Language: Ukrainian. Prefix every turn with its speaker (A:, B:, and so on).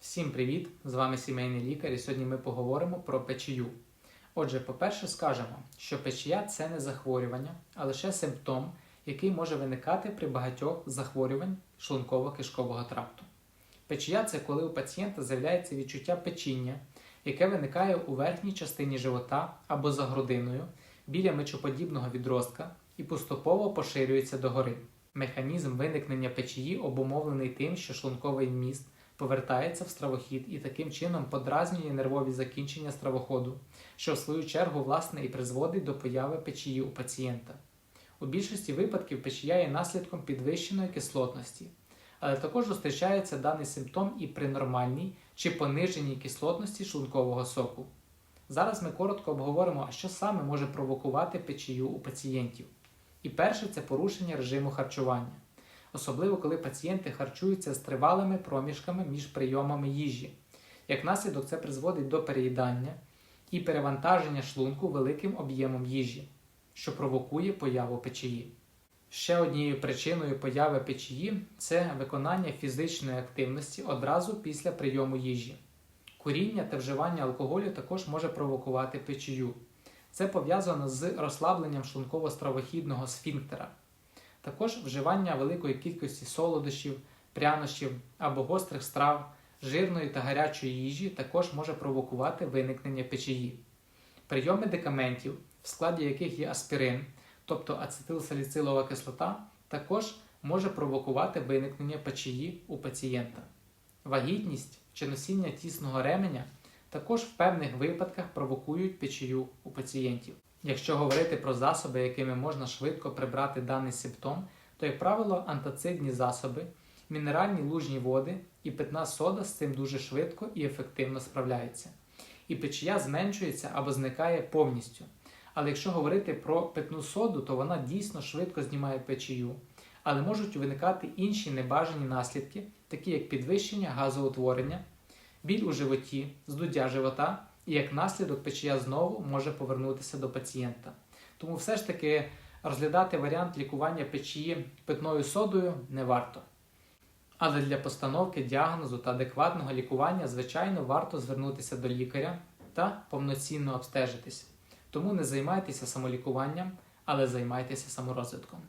A: Всім привіт! З вами сімейний лікар, і сьогодні ми поговоримо про печію. Отже, по-перше, скажемо, що печія це не захворювання, а лише симптом, який може виникати при багатьох захворювань шлунково-кишкового тракту. Печія це коли у пацієнта з'являється відчуття печіння, яке виникає у верхній частині живота або за грудиною біля мечоподібного відростка і поступово поширюється догори. Механізм виникнення печії обумовлений тим, що шлунковий міст повертається в стравохід і таким чином подразнює нервові закінчення стравоходу, що в свою чергу власне і призводить до появи печії у пацієнта. У більшості випадків печія є наслідком підвищеної кислотності, але також зустрічається даний симптом і при нормальній чи пониженій кислотності шлункового соку. Зараз ми коротко обговоримо, що саме може провокувати печію у пацієнтів. І перше це порушення режиму харчування особливо коли пацієнти харчуються з тривалими проміжками між прийомами їжі. Як наслідок, це призводить до переїдання і перевантаження шлунку великим об'ємом їжі, що провокує появу печії. Ще однією причиною появи печії це виконання фізичної активності одразу після прийому їжі. Куріння та вживання алкоголю також може провокувати печію. Це пов'язано з розслабленням шлунково-стравохідного сфінктера. Також вживання великої кількості солодощів, прянощів або гострих страв, жирної та гарячої їжі також може провокувати виникнення печії. Прийом медикаментів, в складі яких є аспірин, тобто ацетилсаліцилова кислота, також може провокувати виникнення печії у пацієнта. Вагітність чи носіння тісного ременя також в певних випадках провокують печію у пацієнтів. Якщо говорити про засоби, якими можна швидко прибрати даний симптом, то, як правило, антацидні засоби, мінеральні лужні води і питна сода з цим дуже швидко і ефективно справляються. І печія зменшується або зникає повністю. Але якщо говорити про питну соду, то вона дійсно швидко знімає печію, але можуть виникати інші небажані наслідки, такі як підвищення газоутворення, біль у животі, здуття живота і як наслідок печія знову може повернутися до пацієнта. Тому все ж таки розглядати варіант лікування печії питною содою не варто. Але для постановки діагнозу та адекватного лікування, звичайно, варто звернутися до лікаря та повноцінно обстежитись. Тому не займайтеся самолікуванням, але займайтеся саморозвитком.